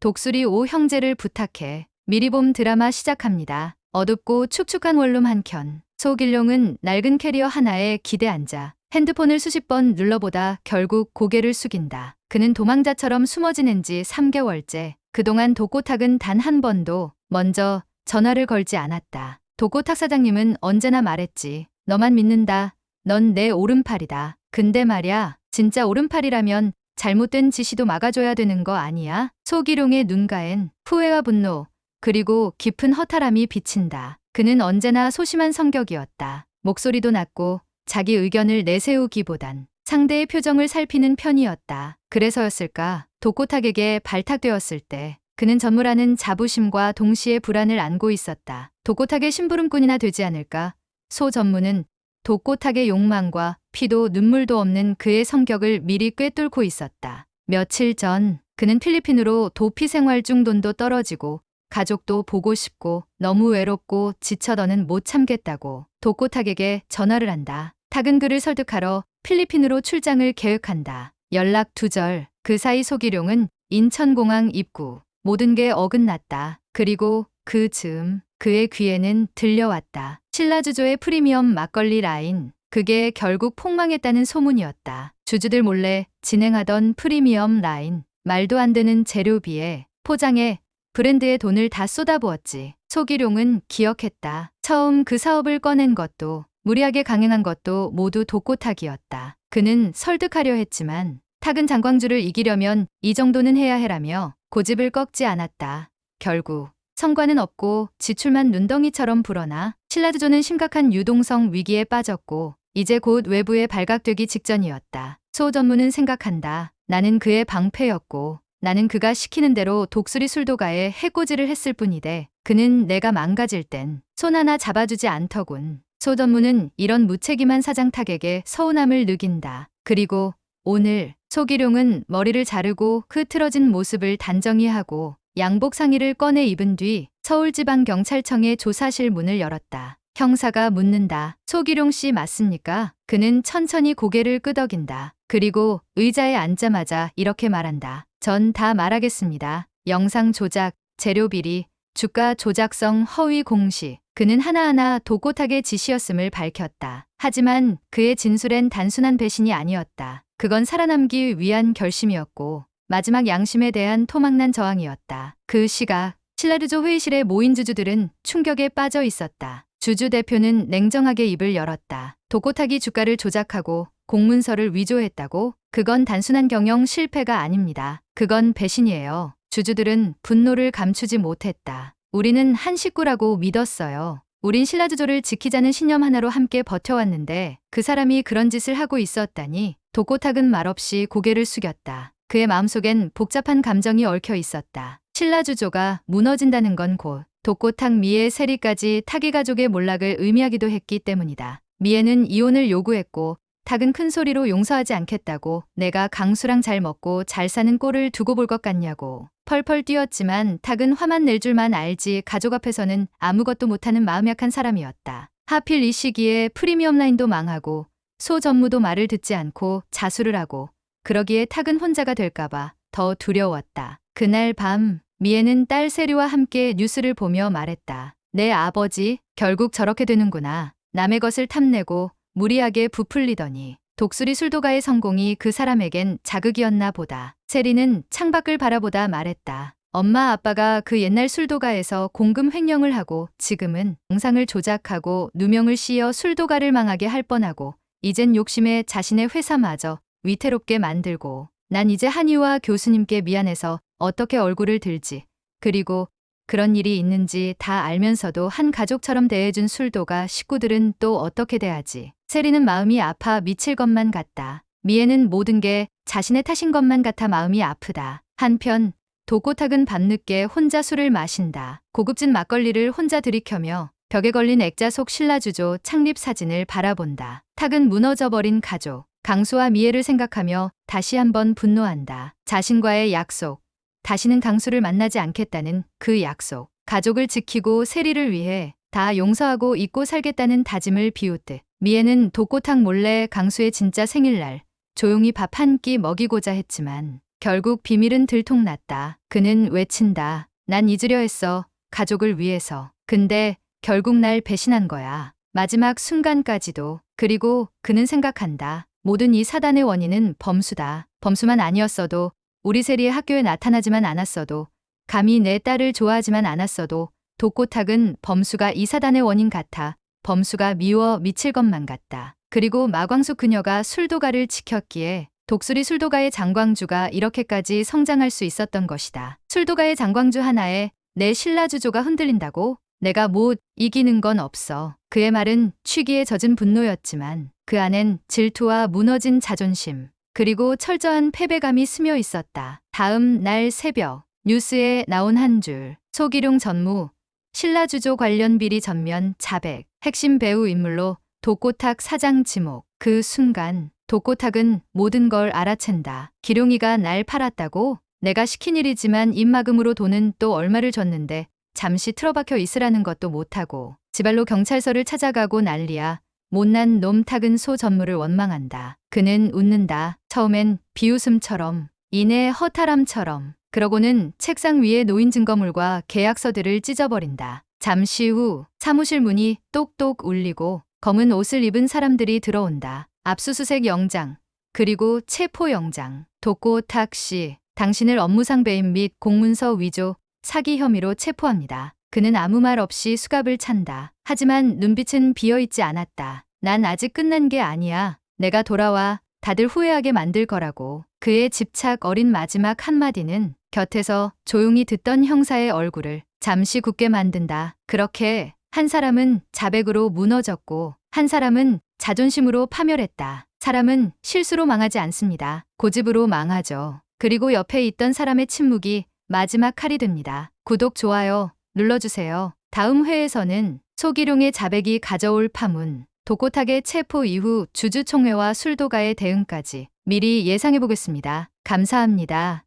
독수리 오 형제를 부탁해 미리 봄 드라마 시작합니다. 어둡고 축축한 원룸 한 켠. 소길룡은 낡은 캐리어 하나에 기대 앉아 핸드폰을 수십 번 눌러보다 결국 고개를 숙인다. 그는 도망자처럼 숨어 지낸 지 3개월째. 그동안 독고탁은 단 한 번도 먼저 전화를 걸지 않았다. 독고탁 사장님은 언제나 말했지. 너만 믿는다. 넌 내 오른팔이다. 근데 말야, 진짜 오른팔이라면 잘못된 지시도 막아줘야 되는 거 아니야? 소기룡의 눈가엔 후회와 분노, 그리고 깊은 허탈함이 비친다. 그는 언제나 소심한 성격이었다. 목소리도 낮고 자기 의견을 내세우기보단 상대의 표정을 살피는 편이었다. 그래서였을까? 독고탁에게 발탁되었을 때 그는 전무라는 자부심과 동시에 불안을 안고 있었다. 독고탁의 심부름꾼이나 되지 않을까? 소 전무는 독고탁의 욕망과 피도 눈물도 없는 그의 성격을 미리 꿰뚫고 있었다. 며칠 전 그는 필리핀으로 도피 생활 중 돈도 떨어지고 가족도 보고 싶고 너무 외롭고 지쳐더는 못 참겠다고 독고탁에게 전화를 한다. 탁은 그를 설득하러 필리핀으로 출장을 계획한다. 연락 두절. 그 사이 소기룡은 인천공항 입구. 모든 게 어긋났다. 그리고 그 즈음 그의 귀에는 들려왔다. 신라주조의 프리미엄 막걸리 라인. 그게 결국 폭망했다는 소문이었다. 주주들 몰래 진행하던 프리미엄 라인. 말도 안 되는 재료비에 포장에 브랜드에 돈을 다 쏟아부었지. 소기룡은 기억했다. 처음 그 사업을 꺼낸 것도 무리하게 강행한 것도 모두 독고탁이었다. 그는 설득하려 했지만 탁은 장광주를 이기려면 이 정도는 해야 해라며 고집을 꺾지 않았다. 결국 성과는 없고 지출만 눈덩이처럼 불어나 신라주조는 심각한 유동성 위기에 빠졌고 이제 곧 외부에 발각되기 직전이었다. 소 전무는 생각한다. 나는 그의 방패였고 나는 그가 시키는 대로 독수리 술도가에 해코지를 했을 뿐이데 그는 내가 망가질 땐 손 하나 잡아주지 않더군. 소 전무는 이런 무책임한 사장 탁에게 서운함을 느낀다. 그리고 오늘 소기룡은 머리를 자르고 흐트러진 모습을 단정히 하고 양복 상의를 꺼내 입은 뒤 서울지방경찰청의 조사실 문을 열었다. 형사가 묻는다. 소기룡 씨 맞습니까? 그는 천천히 고개를 끄덕인다. 그리고 의자에 앉자마자 이렇게 말한다. 전 다 말하겠습니다. 영상 조작, 재료 비리, 주가 조작성 허위 공시. 그는 하나하나 독고탁의 지시였음을 밝혔다. 하지만 그의 진술엔 단순한 배신이 아니었다. 그건 살아남기 위한 결심이었고 마지막 양심에 대한 토막난 저항이었다. 그 시각 신라르조 회의실에 모인 주주들은 충격에 빠져 있었다. 주주 대표는 냉정하게 입을 열었다. 독고탁이 주가를 조작하고 공문서를 위조했다고? 그건 단순한 경영 실패가 아닙니다. 그건 배신이에요. 주주들은 분노를 감추지 못했다. 우리는 한 식구라고 믿었어요. 우린 신라주조를 지키자는 신념 하나로 함께 버텨왔는데 그 사람이 그런 짓을 하고 있었다니 독고탁은 말없이 고개를 숙였다. 그의 마음속엔 복잡한 감정이 얽혀 있었다. 신라주조가 무너진다는 건 곧 독고탁 미의 세리까지 타기 가족의 몰락을 의미하기도 했기 때문이다. 미에는 이혼을 요구했고 탁은 큰 소리로 용서하지 않겠다고 내가 강수랑 잘 먹고 잘 사는 꼴을 두고 볼 것 같냐고 펄펄 뛰었지만 탁은 화만 낼 줄만 알지 가족 앞에서는 아무것도 못하는 마음 약한 사람이었다. 하필 이 시기에 프리미엄 라인도 망하고 소 전무도 말을 듣지 않고 자수를 하고 그러기에 탁은 혼자가 될까봐 더 두려웠다. 그날 밤 미애는 딸 세리와 함께 뉴스를 보며 말했다. 내 아버지 결국 저렇게 되는구나. 남의 것을 탐내고 무리하게 부풀리더니 독수리 술도가의 성공이 그 사람에겐 자극이었나 보다. 세리는 창밖을 바라보다 말했다. 엄마 아빠가 그 옛날 술도가에서 공금 횡령을 하고 지금은 영상을 조작하고 누명을 씌어 술도가를 망하게 할 뻔하고 이젠 욕심에 자신의 회사마저 위태롭게 만들고 난 이제 한이와 교수님께 미안해서 어떻게 얼굴을 들지 그리고 그런 일이 있는지 다 알면서도 한 가족처럼 대해준 술도가 식구들은 또 어떻게 대하지 세리는 마음이 아파 미칠 것만 같다. 미애는 모든 게 자신의 탓인 것만 같아 마음이 아프다. 한편 독고탁은 밤늦게 혼자 술을 마신다. 고급진 막걸리를 혼자 들이켜며 벽에 걸린 액자 속 신라주조 창립 사진을 바라본다. 탁은 무너져버린 가족, 강수와 미애를 생각하며 다시 한번 분노한다. 자신과의 약속, 다시는 강수를 만나지 않겠다는 그 약속, 가족을 지키고 세리를 위해 다 용서하고 잊고 살겠다는 다짐을 비웃듯 미애는 독고탁 몰래 강수의 진짜 생일날 조용히 밥 한 끼 먹이고자 했지만 결국 비밀은 들통났다. 그는 외친다. 난 잊으려 했어. 가족을 위해서. 근데 결국 날 배신한 거야. 마지막 순간까지도. 그리고 그는 생각한다. 모든 이 사단의 원인은 범수다. 범수만 아니었어도 우리 세리의 학교에 나타나지만 않았어도 감히 내 딸을 좋아하지만 않았어도 독고탁은 범수가 이 사단의 원인 같아 범수가 미워 미칠 것만 같다. 그리고 마광수 그녀가 술도가를 지켰기에 독수리 술도가의 장광주가 이렇게까지 성장할 수 있었던 것이다. 술도가의 장광주 하나에 내 신라주조가 흔들린다고 내가 못 이기는 건 없어. 그의 말은 취기에 젖은 분노였지만 그 안엔 질투와 무너진 자존심 그리고 철저한 패배감이 스며 있었다. 다음 날 새벽 뉴스에 나온 한 줄 소기룡 전무 신라주조 관련 비리 전면 자백 핵심 배우 인물로 독고탁 사장 지목 그 순간 독고탁은 모든 걸 알아챈다. 기룡이가 날 팔았다고 내가 시킨 일이지만 입막음으로 돈은 또 얼마를 줬는데 잠시 틀어박혀 있으라는 것도 못하고 지발로 경찰서를 찾아가고 난리야. 못난 놈 탁은 소 전무를 원망한다. 그는 웃는다. 처음엔 비웃음처럼 이내 허탈함처럼 그러고는 책상 위에 놓인 증거물과 계약서들을 찢어버린다. 잠시 후 사무실 문이 똑똑 울리고 검은 옷을 입은 사람들이 들어온다. 압수수색 영장, 그리고 체포 영장. 독고탁 씨, 당신을 업무상 배임 및 공문서 위조, 사기 혐의로 체포합니다. 그는 아무 말 없이 수갑을 찬다. 하지만 눈빛은 비어있지 않았다. 난 아직 끝난 게 아니야. 내가 돌아와 다들 후회하게 만들 거라고. 그의 집착 어린 마지막 한마디는 곁에서 조용히 듣던 형사의 얼굴을 잠시 굳게 만든다. 그렇게 한 사람은 자백으로 무너졌고 한 사람은 자존심으로 파멸했다. 사람은 실수로 망하지 않습니다. 고집으로 망하죠. 그리고 옆에 있던 사람의 침묵이 마지막 칼이 됩니다. 구독, 좋아요 눌러주세요. 다음 회에서는 소기룡의 자백이 가져올 파문, 독고탁의 체포 이후 주주총회와 술도가의 대응까지 미리 예상해보겠습니다. 감사합니다.